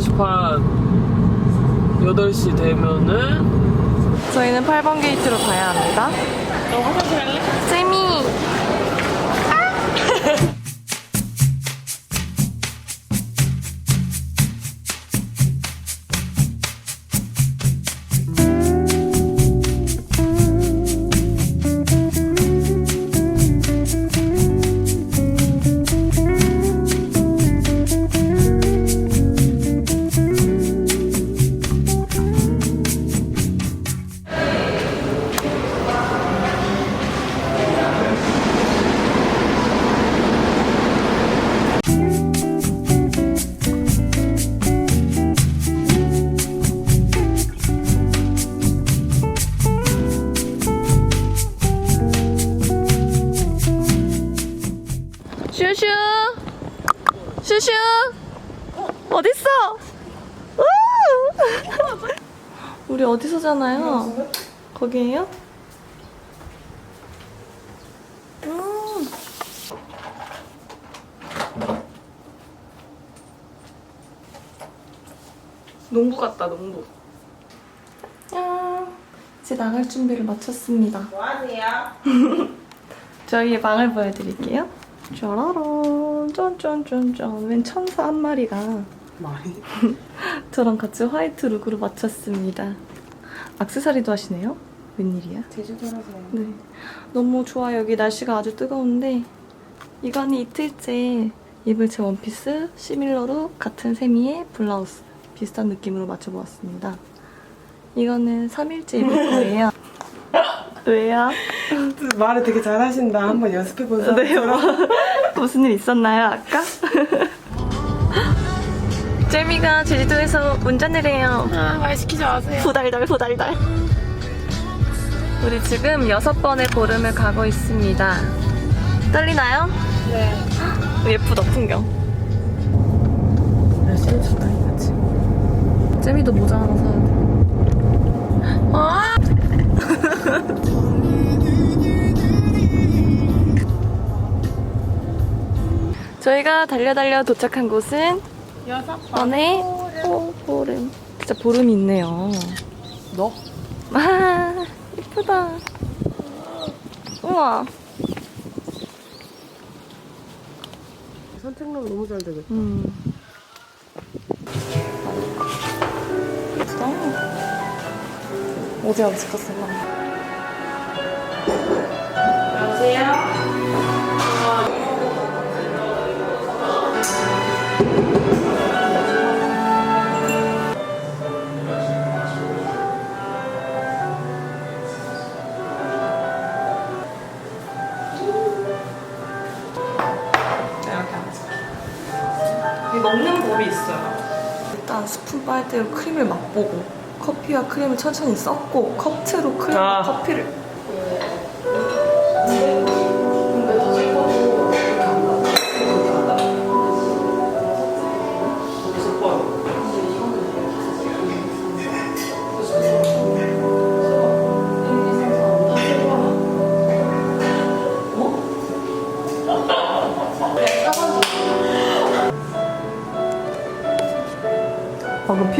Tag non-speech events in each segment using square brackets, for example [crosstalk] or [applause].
6시 반 8시 되면은 저희는 8번 게이트로 가야 합니다. 너 화장실 할래? 재 거기에요? 음. 농부 같다, 농부. 야, 이제 나갈 준비를 마쳤습니다. 뭐 하세요? [laughs] 저희의 방을 보여드릴게요. 짜라란, 짠짠짠짠. 웬 천사 한 마리가 많이 [laughs] 저랑 같이 화이트 룩으로 맞췄습니다. 악세사리도 하시네요? 웬일이야? 제주도라서 네. 너무 좋아요. 여기 날씨가 아주 뜨거운데 이거는 이틀째 입을 제 원피스 시밀러로 같은 세미의 블라우스 비슷한 느낌으로 맞춰보았습니다. 이거는 3일째 입을 거예요. [laughs] 왜요? 말을 되게 잘하신다. 한번 연습해본 사람. 네, 뭐, 무슨 일 있었나요, 아까? [laughs] 재미가 제주도에서 운전을 해요. 아, 말 시키지 마세요. 후달달, 후달달. 우리 지금 여섯 번의 보름을 가고 있습니다. 떨리나요? 네. 예쁘다, 풍경. 날씨는 적당히 같이. 재미도 모자 하나 사야 돼. 아! [laughs] 저희가 달려 달려 도착한 곳은 여섯 번의 오, 보름. 진짜 보름이 있네요. 너? 아, 예쁘다. 우와. 선택로 너무 잘 되겠다. 음. 어제 하고 싶었어. 여보세요? 빨대로 크림을 맛보고 커피와 크림을 천천히 섞고 컵트로 크림과 아. 커피를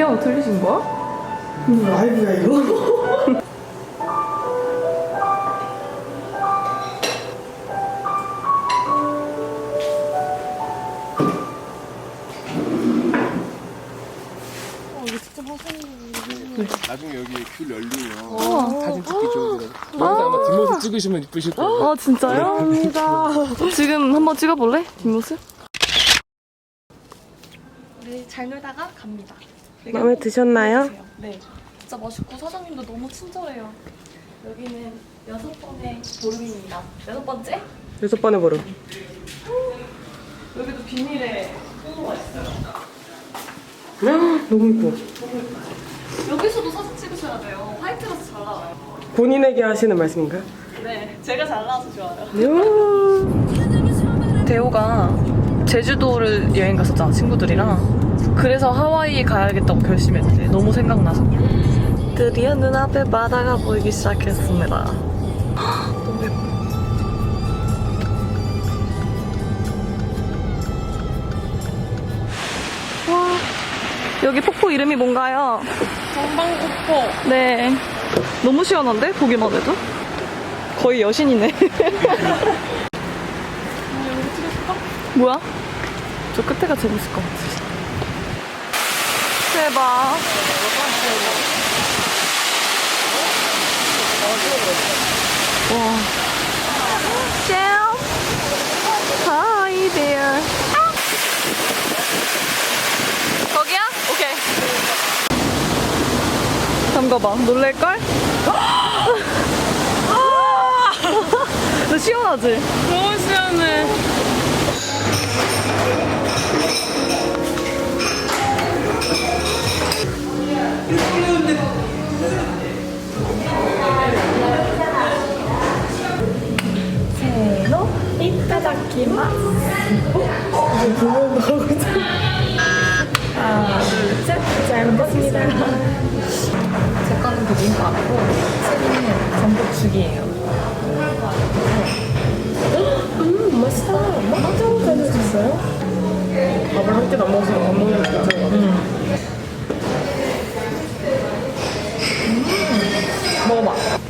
피아노 틀리신 거야? 라이브야, 이거? 나중에 여기 귤 열리면 우와. 사진 찍기 좋은 여기서 아마 뒷모습 찍으시면 이쁘실 거예요. 아 진짜요? 지금 한번 찍어볼래? 뒷모습? 우리 잘 놀다가 갑니다. 마음에 드셨나요? 네. 진짜 멋있고 사장님도 너무 친절해요. 여기는 여섯 번의 보름입니다. 여섯 번째? 여섯 번의 보름. 여기도 비닐에 홍보가 있어요. 너무 이뻐. 여기서도 사진 찍으셔야 돼요. 화이트라서 잘 나와요. 본인에게 하시는 말씀인가요? 네, 제가 잘 나와서 좋아요. 이야. 대호가 제주도를 여행 갔었잖아 친구들이랑 그래서 하와이 가야겠다고 결심했대 너무 생각나서 드디어 눈앞에 바다가 보이기 시작했습니다 헉, 너무 예뻐 와 여기 폭포 이름이 뭔가요? 정방폭포. 네. 너무 시원한데? 보기만 해도? 거의 여신이네. 뭐야? 저 끝에가 재밌을 것 같아. 대박. 와. 잼. Hi there. 거기야? 오케이. 잠깐봐, 놀랄걸? [gasps] 너 시원하지? 너무 시원해. 제 거는 비빔밥이고 체리는 전복 죽이에요. 음 맛있다. 맛좀 잘해줬어요? 밥을 한 끼도 안 먹어서 안 먹는 게 괜찮은 것 같아. 먹어봐.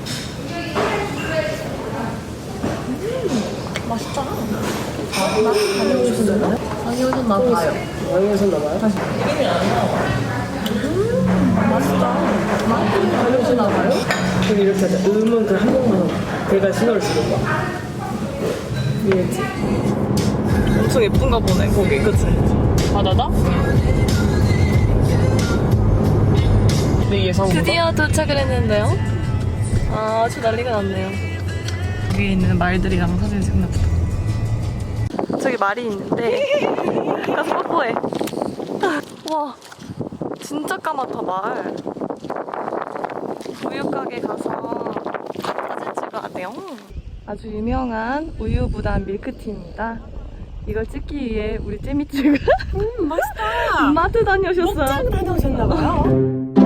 아니 오셨나 봐요. 많이 하셨나봐요? 많이 오셨나 봐요. 우리 이렇게 하자. 음은 그한 명만 하고. 걔가 신호를 주는 거야. 이해했지? 엄청 예쁜가 보네, 거기. 그치? 바다다? 내 예상보다. 드디어 도착을 했는데요. 아, 아주 난리가 났네요. 위에 있는 말들이랑 사진 찍나 보다. 저기 말이 있는데 [laughs] 가서 뽀뽀해. 와, 진짜 까맣다 말. 우유 가게 가서 사진 찍어야 돼요. 아주 유명한 우유 부단 밀크티입니다. 이걸 찍기 위해 우리 잼미츠가 음, 맛있다. [laughs] 마트 다녀오셨어요. 다녀오셨나봐요.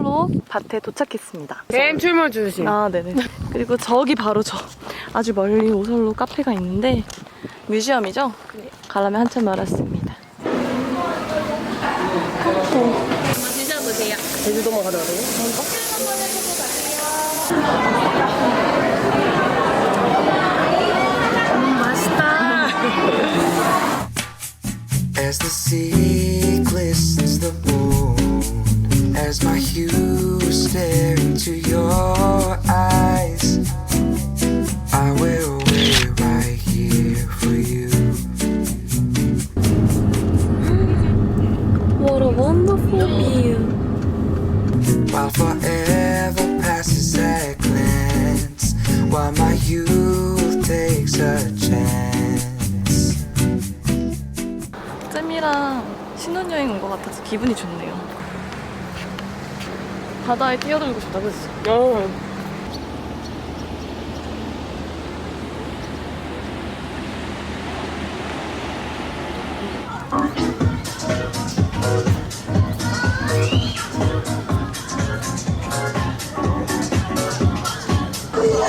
오설로 밭에 도착했습니다. 뱀 출몰 주신. 아, 네네. 그리고 저기 바로 저 아주 멀리 오설로 카페가 있는데 뮤지엄이죠? 가려면 한참 멀었습니다. 제주도만 가져가야 돼요? As the sea 잼이랑 신혼여행 온 것 같아서 기분이 좋네요. 바다에 뛰어들고 싶다, 그치? 어.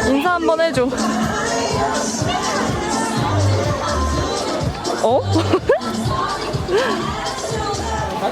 인사 한번 해줘. 어?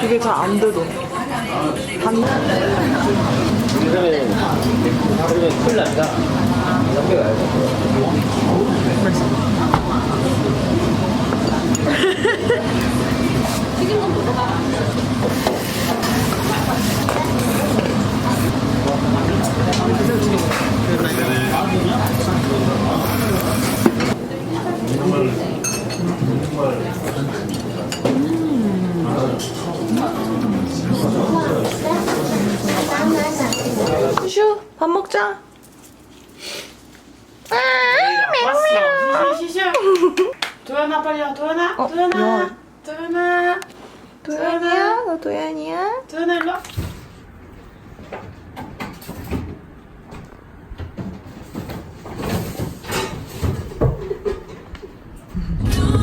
그게 잘 안 되도. 슈, 밥 먹자. 시시시. 도연아 빨리 와. 도연아. 어, 도연아. 야. 도연아. 도연이야? 너 도연아 일로 와.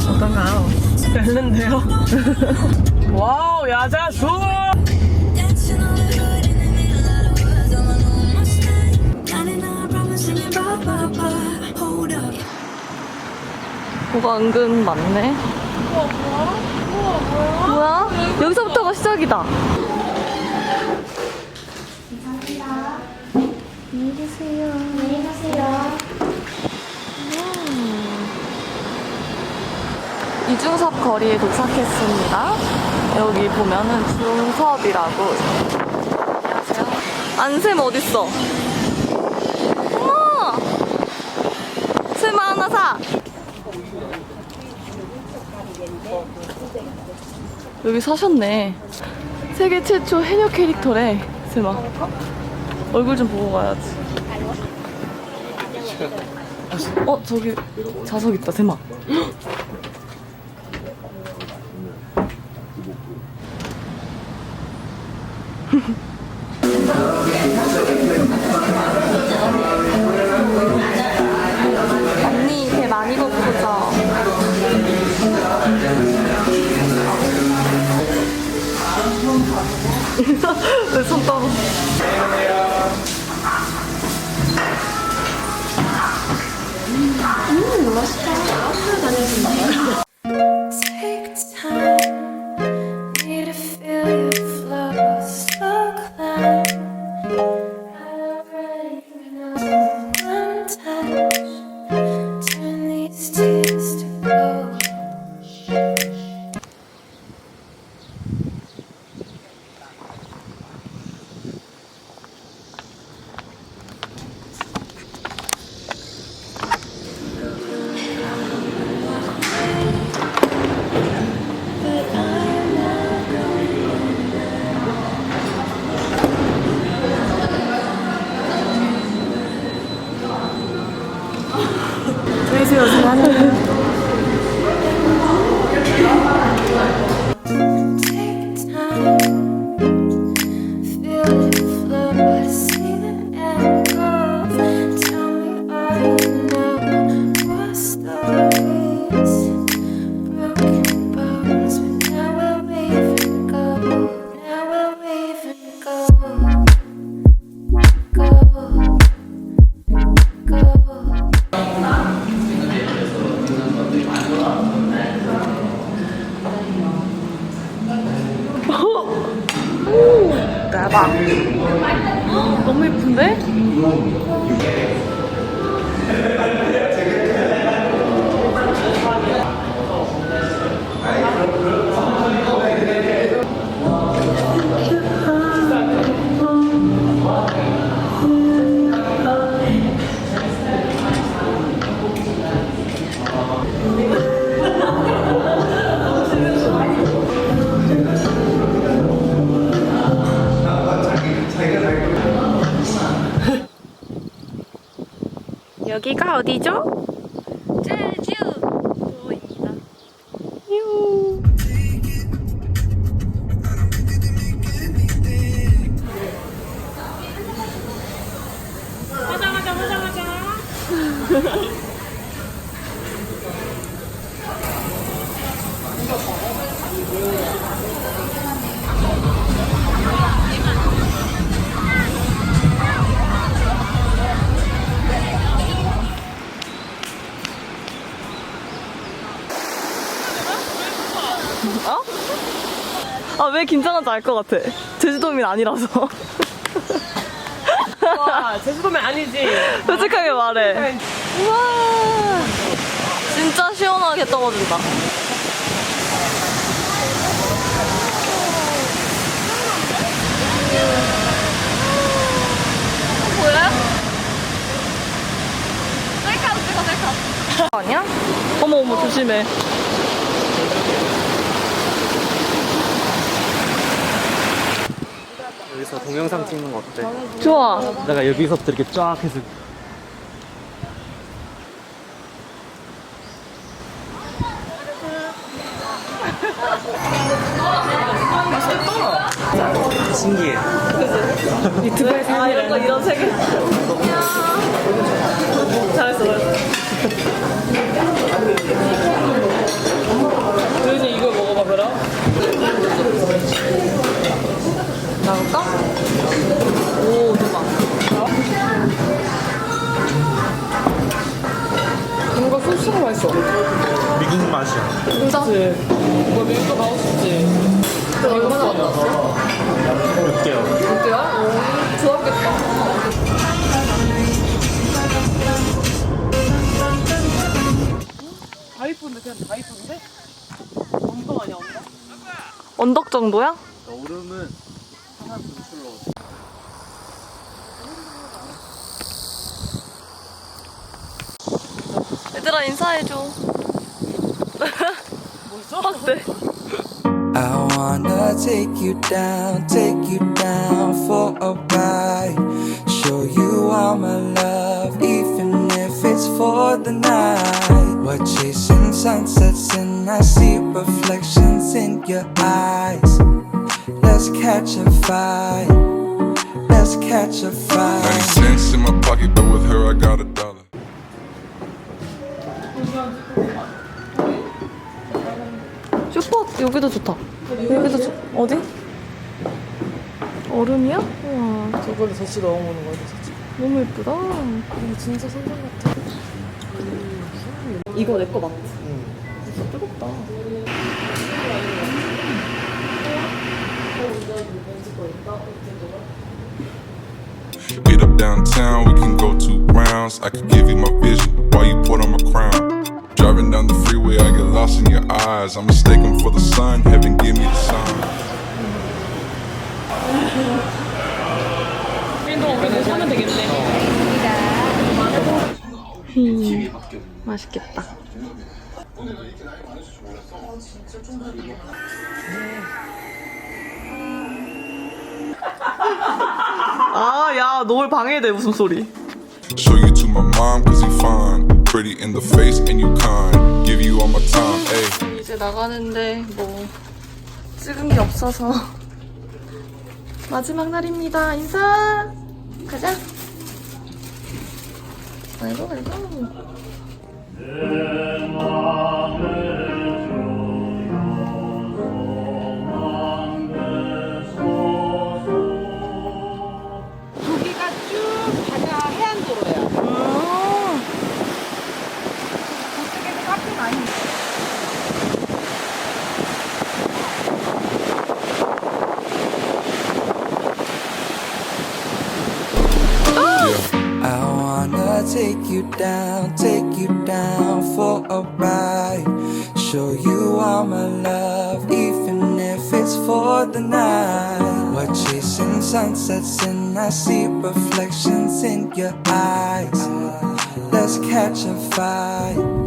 어떤가요? 별론데요? 와우, 야자수! Dancing on the hood in the middle of the woods on my own Mustang. 99 problems singing ba ba ba. Hold up. 뭐가 은근 많네. 우와, 뭐야? 우와, 뭐야? 뭐야? 여기서부터가 시작이다. 이중섭 거리에 도착했습니다. 여기 보면은 중섭이라고. 안녕하세요. 안샘 어딨어? 어머! 샘아 하나 사! 여기 사셨네. 세계 최초 해녀 캐릭터래, 샘아. 얼굴 좀 보고 가야지. 어, 저기 자석 있다, 샘아. [gasps] 언니 배 많이 고프죠? [laughs] 왜손 떨어? 너무 예쁜데? 여기가 어디죠? 아, 왜 긴장한지 알 것 같아. 제주도민 아니라서. 와, 제주도면 아니지. 솔직하게 말해. 우와. 진짜 시원하게 떨어진다. 보여요? 셀카로 찍어, 셀카. 아니야? 어머, 어머, 조심해. 여기서 동영상 찍는 거 어때? 좋아. 내가 여기서부터 이렇게 쫙 해서 신기해. 유튜브에 아, 이런 거, 이런 세계. 잘했어, 잘했어. 그래서 이걸 먹어봐, 그럼. 나올까? 오, 대박. 뭔가 소스가 맛있어. 미국 맛이야. 진짜? 뭐 밀도 가고 싶지. 얼마나 만났어? 6개월. 어때요? 오, 좋았겠다. 다 이쁜데, 그냥 다 이쁜데? 언덕 아니야, 언덕? 언덕 정도야? 오름은 얘들아, 인사해줘. 어때? I wanna take you down, take you down for a ride. Show you all my love, even if it's for the night. We're chasing sunsets and I see reflections in your eyes. Let's catch a vibe. Let's catch a 90 vibe. cents in my pocket, but with her I got a dollar. 여기도 좋다. 여기도 좋 어디? 얼음이야? 우와, 저걸로 젖이 넣어보는 거야, 젖이. 너무 예쁘다. 이거 진짜 선상 같아. 이거 내 거 맞지? 진짜 뜨겁다. Meet up downtown, we can go two rounds. I could give you my vision while you put on my crown. Driving down the freeway, I get lost in your eyes. I'm mistaken for the sun, heaven give me the sign. 일동 그냥 사면 되겠네. 음, 맛있겠다. 아, 야, 널 방해돼, 무슨 소리. Show you to my mom, cause he fine. Face and you kind. Give you all my time, ayy. 이제 나가는데, 뭐, 찍은 게 없어서. 마지막 날입니다. 인사! 가자! 아이고, 아이고. You down, take you down for a ride. Show you all my love, even if it's for the night. We're chasing sunsets and I see reflections in your eyes. Let's catch a vibe.